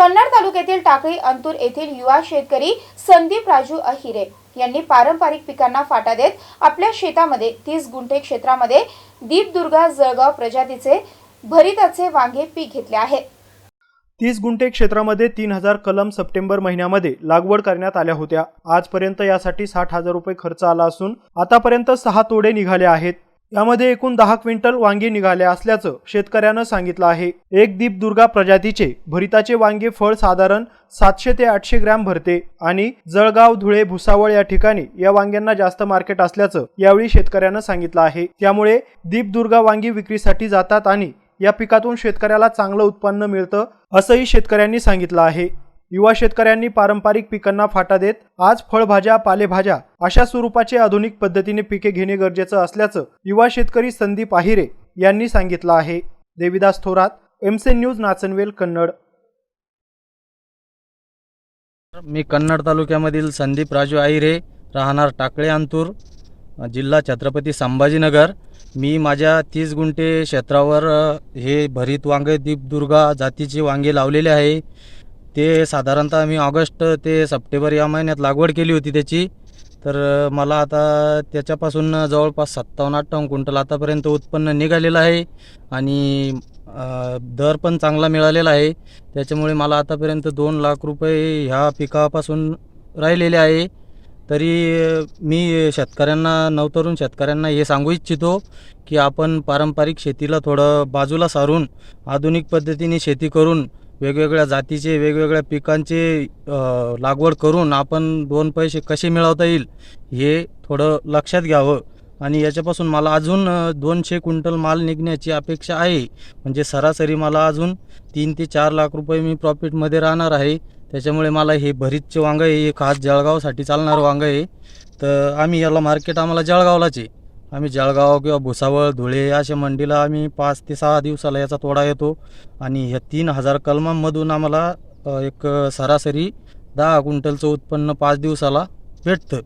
कन्नड तालुक्यातील टाकळी अंतूर येथील युवा शेतकरी संदीप राजू अहिरे यांनी पारंपरिक पिकांना फाटा देत आपल्या शेतामध्ये तीस गुंठे क्षेत्रामध्ये दीपदुर्गा जळगाव प्रजातीचे भरिताचे वांगे पीक घेतले आहे. तीस गुंठे क्षेत्रामध्ये तीन हजार कलम सप्टेंबर महिन्यामध्ये लागवड करण्यात आल्या होत्या. आजपर्यंत यासाठी साठ हजार रुपये खर्च आला असून आतापर्यंत सहा तोडे निघाले आहेत. यामध्ये एकूण दहा क्विंटल वांगे निघाले असल्याचं शेतकऱ्यानं सांगितलं आहे. एक दीप दुर्गा प्रजातीचे भरिताचे वांगे फळ साधारण सातशे ते आठशे ग्रॅम भरते आणि जळगाव धुळे भुसावळ या ठिकाणी या वांग्यांना जास्त मार्केट असल्याचं यावेळी शेतकऱ्यानं सांगितलं आहे. त्यामुळे दीप दुर्गा वांगी विक्रीसाठी जातात आणि या पिकातून शेतकऱ्याला चांगलं उत्पन्न मिळतं असंही शेतकऱ्यांनी सांगितलं आहे. युवा शेतकऱ्यांनी पारंपरिक पिकांना फाटा देत आज फळभाज्या पालेभाज्या अशा स्वरूपाचे आधुनिक पद्धतीने पिके घेणे गरजेचं असल्याचं युवा शेतकरी संदीप आहिरे यांनी सांगितलं आहे. देविदास थोरात एमसे न्यूज नाचनवेल कन्नड. मी कन्नड तालुक्यामधील संदीप राजू आहिरे राहणार टाकळे अंतूर जिल्हा छत्रपती संभाजीनगर. मी माझ्या तीस गुंठे क्षेत्रावर हे भरीत वांगे दीपदुर्गा जातीचे वांगे लावलेले आहे. ते साधारणतः मी ऑगस्ट ते सप्टेंबर या महिन्यात लागवड केली होती त्याची. तर मला आता त्याच्यापासून जवळपास सत्तावन्न अठ्ठावन्न क्विंटल आतापर्यंत उत्पन्न निघालेलं आहे. आणि दर पण चांगला मिळालेला आहे. त्याच्यामुळे मला आतापर्यंत दोन लाख रुपये ह्या पिकापासून राहिलेले आहे. तरी मी शेतकऱ्यांना नवतरून शेतकऱ्यांना हे सांगू इच्छितो की आपण पारंपरिक शेतीला थोडं बाजूला सारून आधुनिक पद्धतीने शेती करून वेगवेगळ्या जातीचे वेगवेगळ्या पिकांचे लागवड करून आपण दोन पैसे कसे मिळवता येईल हे थोडं लक्षात घ्यावं. आणि याच्यापासून मला अजून दोनशे क्विंटल माल निघण्याची अपेक्षा आहे. म्हणजे सरासरी मला अजून तीन ते चार लाख रुपये मी प्रॉफिटमध्ये राहणार आहे. त्याच्यामुळे मला हे भरीतचे वांगं आहे हे खास जळगावसाठी चालणारं वांगं आहे. तर आम्ही याला मार्केट आम्हाला जळगावलाच आहे. आम्ही जळगाव किंवा भुसावळ धुळे अशा मंडीला आम्ही पाच ते सहा दिवसाला याचा तोडा येतो. आणि ह्या तीन हजार कलमांमधून आम्हाला एक सरासरी दहा क्विंटलचं उत्पन्न पाच दिवसाला भेटतं.